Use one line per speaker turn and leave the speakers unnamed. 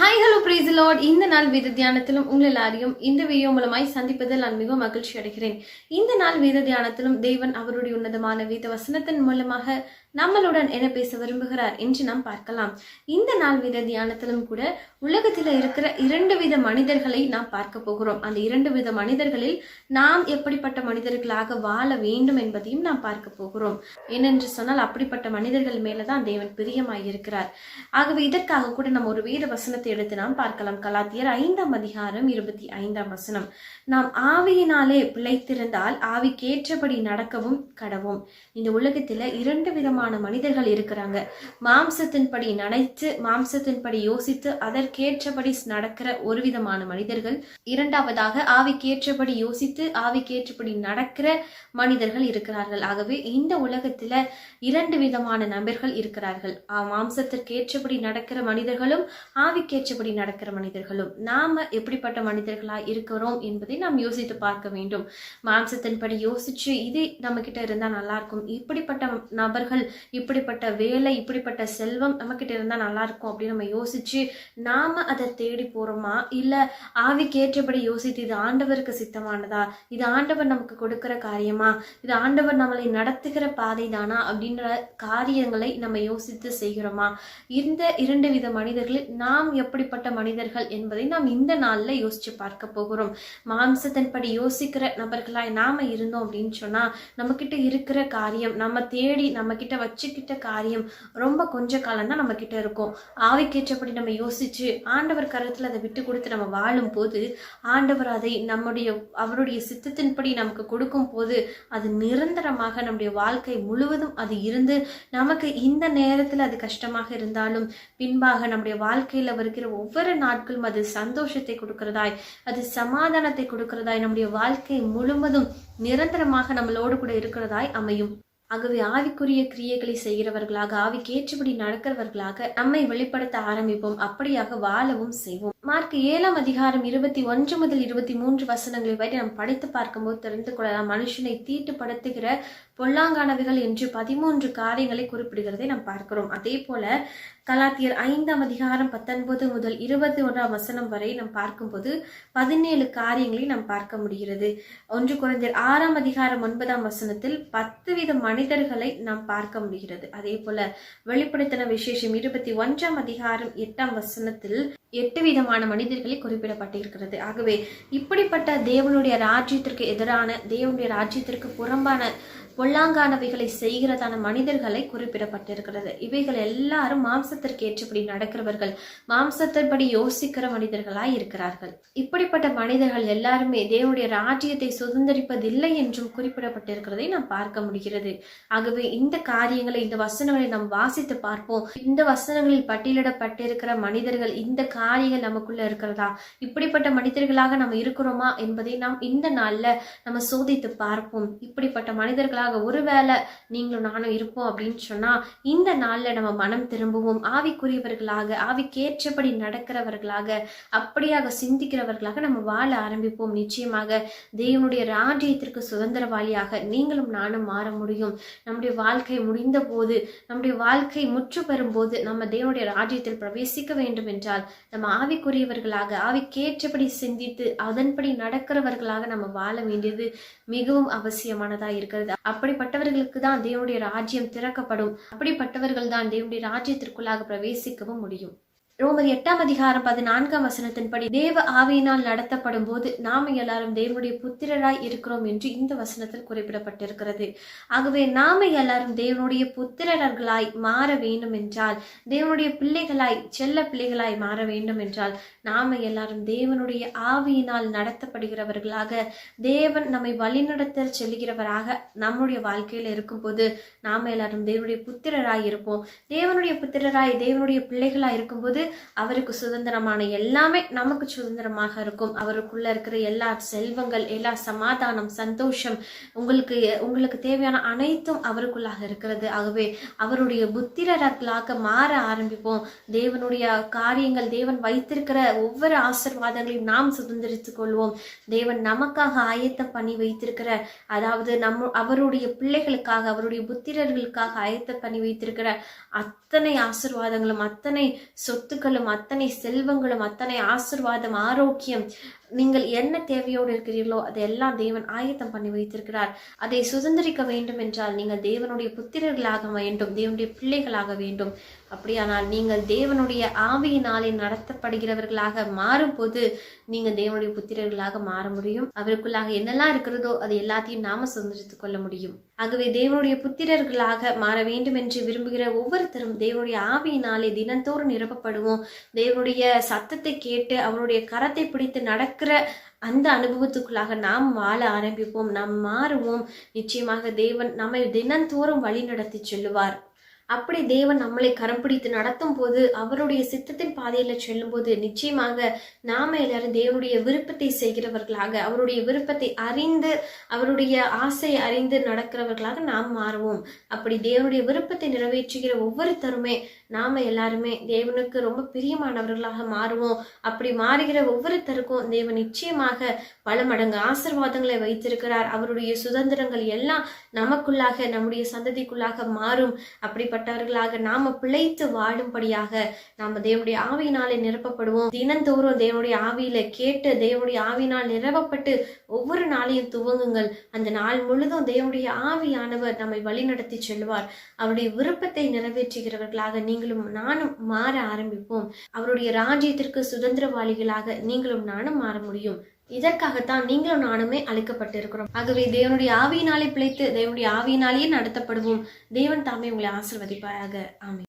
Hi hello price Lord இந்த நாள் வேத தியானத்திலும் உங்கள் எல்லாரையும் இந்த வீடியோ மூலமாய் சந்திப்பதில் நான் மிகவும் மகிழ்ச்சி அடைகிறேன். இந்த நாள் வேத தியானத்திலும் தேவன் அவருடைய உன்னதமான வேத வசனத்தின் மூலமாக நம்மளுடன் என பேச விரும்புகிறார் என்று நாம் பார்க்கலாம். இந்த நாள் வீத தியானத்திலும் கூட உலகத்தில் இருக்கிற இரண்டு வித மனிதர்களை நாம் பார்க்க போகிறோம். அந்த இரண்டு வித மனிதர்களில் நாம் எப்படிப்பட்ட மனிதர்களாக வாழ வேண்டும் என்பதையும் நாம் பார்க்க போகிறோம். ஏனென்று சொன்னால் அப்படிப்பட்ட மனிதர்கள் மேலதான் தேவன் பிரியமாய் இருக்கிறார் ஆகவே இதற்காக கூட நம்ம ஒரு வேத வசனத்தை எடுத்து நாம் பார்க்கலாம். கலாத்தியர் ஐந்தாம் அதிகாரம் இருபத்தி ஐந்தாம் வசனம். நாம் ஆவியினாலே பிழைத்திருந்தால் ஆவிக்கேற்றபடி நடக்கவும் கடவும். இந்த உலகத்தில் இரண்டு விதமான மனிதர்கள் இருக்கிறாங்க. மாம்சத்தின்படி நினைத்து மாம்சத்தின்படி யோசித்து அதற்கேற்றபடி நடக்கிற ஒரு விதமான மனிதர்கள். இரண்டாவதாக ஆவிக்கேற்றபடி யோசித்து ஆவிக்கேற்றபடி நடக்கிற மனிதர்கள் இருக்கிறார்கள். ஆகவே இந்த உலகத்துல இரண்டு விதமான நபர்கள் இருக்கிறார்கள். ஆ, மாம்சத்திற்கேற்றபடி நடக்கிற மனிதர்களும் ஆவிக்கேற்றபடி நடக்கிற மனிதர்களும். நாம எப்படிப்பட்ட மனிதர்களா இருக்கிறோம் என்பதை நாம் யோசித்து பார்க்க வேண்டும். மாம்சத்தின்படி யோசிச்சு இது நம்ம கிட்ட இருந்தா நல்லா இருக்கும். இப்படிப்பட்ட நபர்கள் இப்படிப்பட்ட வேலை இப்படிப்பட்ட செல்வம் நம்ம கிட்ட இருந்தா நல்லா இருக்கும் அப்படின்னு நம்ம யோசிச்சு நாம அதை தேடி போறோமா? இல்ல ஆவிக்கேற்றபடி யோசித்து இது ஆண்டவருக்கு சித்தமானதா? இது ஆண்டவர் நமக்கு கொடுக்கிற காரியமா? இது ஆண்டவர் நம்மளை நடத்துகிற பாதை தானா அப்படின்ற காரியங்களை நம்ம யோசித்து செய்கிறோமா? இந்த இரண்டு வித மனிதர்களில் நாம் எப்படிப்பட்ட மனிதர்கள் என்பதை நாம் இந்த நாள்ல யோசிச்சு பார்க்க போகிறோம். மாம்சத்தின்படி யோசிக்கிற நபர்களாய் நாம இருந்தோம் அப்படின்னு சொன்னா நம்ம கிட்ட இருக்கிற காரியம் நம்ம தேடி நம்ம வச்சுக்கிட்ட காரியம் ரொம்ப கொஞ்ச காலம் தான் நம்ம கிட்ட இருக்கும். ஆவிக்கேற்றபடி நம்ம யோசிச்சு ஆண்டவர் கருத்துல அதை விட்டு கொடுத்து நம்ம வாழும் போது ஆண்டவர் அதை நம்முடைய அவருடைய சித்தத்தின்படி நமக்கு கொடுக்கும் போது அது நிரந்தரமாக நம்முடைய வாழ்க்கை முழுவதும் அது இருந்து நமக்கு இந்த நேரத்தில் அது கஷ்டமாக இருந்தாலும் பின்பாக நம்முடைய வாழ்க்கையில் வருகிற ஒவ்வொரு நாட்களும் அது சந்தோஷத்தை கொடுக்கிறதாய் அது சமாதானத்தை கொடுக்கிறதாய் நம்முடைய வாழ்க்கை முழுவதும் நிரந்தரமாக நம்மளோடு கூட இருக்கிறதாய் அமையும். ஆகவே ஆவிக்குரிய கிரியைகளை செய்கிறவர்களாக ஆவிக்கேற்றபடி நடக்கிறவர்களாக நம்மை வெளிப்படுத்த ஆரம்பிப்போம். அப்படியாக வாழவும் செய்வோம். மார்க் ஏழாம் அதிகாரம் இருபத்தி ஒன்று முதல் இருபத்தி மூன்று வசனங்களை வரை நாம் படித்து பார்க்கும்போது தெரிந்து கொள்ளலாம். மனுஷனை தீட்டுப்படுத்துகிற பொல்லாங்கானவைகள் என்று பதிமூன்று காரியங்களை குறிப்பிடுகிறதை நாம் பார்க்கிறோம். அதே போல கலாத்தியர் ஐந்தாம் அதிகாரம் பத்தொன்பது முதல் இருபத்தி ஒன்றாம் வசனம் வரை நாம் பார்க்கும்போது பதினேழு காரியங்களை நாம் பார்க்க முடிகிறது. ஒன்று குறைந்தர் ஆறாம் அதிகாரம் ஒன்பதாம் வசனத்தில் பத்து வித மனிதர்களை நாம் பார்க்க முடிகிறது. அதே போல வெளிப்படுத்தின விசேஷம் இருபத்தி ஒன்றாம் அதிகாரம் எட்டாம் வசனத்தில் எட்டு விதமான மனிதர்களை குறிப்பிடப்பட்டிருக்கிறது. ஆகவே இப்படிப்பட்ட தேவனுடைய ராஜ்யத்திற்கு எதிரான தேவனுடைய ராஜ்யத்திற்கு புறம்பான பொல்லாங்கானவைகளை செய்கிறதான மனிதர்களை குறிப்பிடப்பட்டிருக்கிறது. இவைகள் எல்லாரும் மாம்சத்திற்கு ஏற்றபடி நடக்கிறவர்கள் மாம்சத்தின்படி யோசிக்கிற மனிதர்களாய் இருக்கிறார்கள். இப்படிப்பட்ட மனிதர்கள் எல்லாருமே தேவனுடைய ராஜ்யத்தை சுதந்திரிப்பதில்லை என்றும் குறிப்பிடப்பட்டிருக்கிறதை நாம் பார்க்க முடிகிறது. ஆகவே இந்த காரியங்களை இந்த வசனங்களை நாம் வாசித்து பார்ப்போம். இந்த வசனங்களில் பட்டியலிடப்பட்டிருக்கிற மனிதர்கள் இந்த காரியங்கள் நமக்குள்ள இருக்கிறதா? இப்படிப்பட்ட மனிதர்களாக நம்ம இருக்கிறோமா என்பதை நாம் இந்த நாளில் நம்ம சோதித்து பார்ப்போம். இப்படிப்பட்ட மனிதர்களாக ஒருவேளை நீங்களும் நானும் இருப்போம் அப்படின்னு சொன்னா இந்த நாள்ல நம்ம மனம் திரும்புவோம். ஆவிக்குரியவர்களாக ஆவிக்கேற்றபடி நடக்கிறவர்களாக அப்படியாக சிந்திக்கிறவர்களாக நம்ம வாழ ஆரம்பிப்போம். நிச்சயமாக தேவனுடைய ராஜ்யத்திற்கு சுதந்திரவாளியாக நீங்களும் நானும் மாற முடியும். நம்முடைய வாழ்க்கை முடிந்த போது நம்முடைய வாழ்க்கை முற்று பெறும் போது நம்ம தேவனுடைய ராஜ்யத்தில் பிரவேசிக்க வேண்டும் என்றால் நம்ம ஆவிக்குரியவர்களாக ஆவிக்கேற்றபடி சிந்தித்து அதன்படி நடக்கிறவர்களாக நம்ம வாழ வேண்டியது மிகவும் அவசியமானதா இருக்கிறது. அப்படிப்பட்டவர்களுக்கு தான் தேவனுடைய ராஜ்யம் திறக்கப்படும். அப்படிப்பட்டவர்கள் தான் தேவனுடைய ராஜ்யத்திற்குள்ளாக பிரவேசிக்கவும் முடியும். ரோமர் எட்டாம் அதிகாரம் பதினான்காம் வசனத்தின்படி தேவ ஆவியினால் நடத்தப்படும் போது நாம எல்லாரும் தேவனுடைய புத்திரராய் இருக்கிறோம் என்று இந்த வசனத்தில் குறிப்பிடப்பட்டிருக்கிறது. ஆகவே நாம எல்லாரும் தேவனுடைய புத்திரர்களாய் மாற வேண்டும் என்றால் தேவனுடைய பிள்ளைகளாய் செல்ல பிள்ளைகளாய் மாற வேண்டும் என்றால் நாம எல்லாரும் தேவனுடைய ஆவியினால் நடத்தப்படுகிறவர்களாக தேவன் நம்மை வழிநடத்த செல்கிறவராக நம்முடைய வாழ்க்கையில் இருக்கும்போது நாம எல்லாரும் தேவனுடைய புத்திரராய் இருப்போம். தேவனுடைய புத்திரராய் தேவனுடைய பிள்ளைகளாய் இருக்கும்போது அவருக்கு சுதந்திரமான எல்லாமே நமக்கு சுதந்திரமாக இருக்கும். அவருக்குள்ள இருக்கிற எல்லா செல்வங்கள் எல்லா சமாதானம் சந்தோஷம் உங்களுக்கு உங்களுக்கு தேவையான அனைத்தும் அவருக்குள்ளாக இருக்கிறது. ஆகவே அவருடைய புத்திரர்களாக மாற ஆரம்பிப்போம். தேவனுடைய காரியங்கள் தேவன் வைத்திருக்கிற ஒவ்வொரு ஆசிர்வாதங்களையும் நாம் சுதந்திரித்துக் கொள்வோம். தேவன் நமக்காக ஆயத்தம் பண்ணி வைத்திருக்கிற அதாவது நம்ம அவருடைய பிள்ளைகளுக்காக அவருடைய புத்திரர்களுக்காக ஆயத்தம் பண்ணி வைத்திருக்கிற அத்தனை ஆசிர்வாதங்களும் அத்தனை சொத்து சொத்துக்களும் அத்தனை செல்வங்களும் அத்தனை ஆசிர்வாதம் ஆரோக்கியம் நீங்கள் என்ன தேவையோடு இருக்கிறீர்களோ அதையெல்லாம் தேவன் ஆயத்தம் பண்ணி வைத்திருக்கிறார். அதை சுதந்திரிக்க வேண்டும் என்றால் நீங்கள் தேவனுடைய புத்திரர்களாக வேண்டும் தேவனுடைய பிள்ளைகளாக வேண்டும். அப்படியானால் நீங்கள் தேவனுடைய ஆவியினாலே நடத்தப்படுகிறவர்களாக மாறும்போது நீங்கள் தேவனுடைய புத்திரர்களாக மாற முடியும். அவருக்குள்ளாக என்னெல்லாம் இருக்கிறதோ அது எல்லாத்தையும் நாம சுதந்திரித்துக் கொள்ள முடியும். ஆகவே தேவனுடைய புத்திரர்களாக மாற வேண்டும் என்று விரும்புகிற ஒவ்வொருத்தரும் தேவனுடைய ஆவியினாலே தினந்தோறும் நிரப்பப்படுவோம். தேவனுடைய சத்தத்தை கேட்டு அவருடைய கரத்தை பிடித்து நடக்கிற அந்த அனுபவத்துக்குள்ளாக நாம் வாழ ஆரம்பிப்போம் நாம் மாறுவோம். நிச்சயமாக தேவன் நம்மை தினந்தோறும் வழி நடத்தி செல்லுவார். அப்படி தேவன் நம்மளை கரம் பிடித்து நடத்தும் போது அவருடைய சித்தத்தின் பாதையில செல்லும்போது நிச்சயமாக நாம எல்லாரும் தேவனுடைய விருப்பத்தை செய்கிறவர்களாக அவருடைய விருப்பத்தை அறிந்து அவருடைய ஆசை அறிந்து நடக்கிறவர்களாக நாம் மாறுவோம். அப்படி தேவனுடைய விருப்பத்தை நிறைவேற்றுகிற ஒவ்வொருத்தருமே நாம எல்லாருமே தேவனுக்கு ரொம்ப பிரியமானவர்களாக மாறுவோம். அப்படி மாறுகிற ஒவ்வொருத்தருக்கும் தேவன் நிச்சயமாக பல மடங்கு ஆசிர்வாதங்களை வைத்திருக்கிறார். அவருடைய சுதந்திரங்கள் எல்லாம் நமக்குள்ளாக நம்முடைய சந்ததிக்குள்ளாக மாறும். அப்படிப்பட்டவர்களாக நாம பிழைத்து வாழும்படியாக நாம தேவனுடைய ஆவியினாலே நிரப்பப்படுவோம். தினந்தோறும் தேவனுடைய ஆவியில கேட்டு தேவனுடைய ஆவியினால் நிரப்பப்பட்டு ஒவ்வொரு நாளையும் துவங்குங்கள். அந்த நாள் முழுதும் தேவனுடைய ஆவியானவர் நம்மை வழிநடத்தி செல்வார். அவருடைய விருப்பத்தை நிறைவேற்றுகிறவர்களாக நீங்களும் நானும் மாற ஆரம்பிப்போம். அவருடைய ராஜ்யத்திற்கு சுதந்திரவாளிகளாக நீங்களும் நானும் மாற முடியும். இதற்காகத்தான் நீங்களும் நானுமே அழைக்கப்பட்டிருக்கிறோம். ஆகவே தேவனுடைய ஆவியினாலே பிழைத்து தேவனுடைய ஆவியினாலேயே நடத்தப்படுவோம். தேவன் தாமே உங்களை ஆசிர்வதிப்பாராக. ஆமை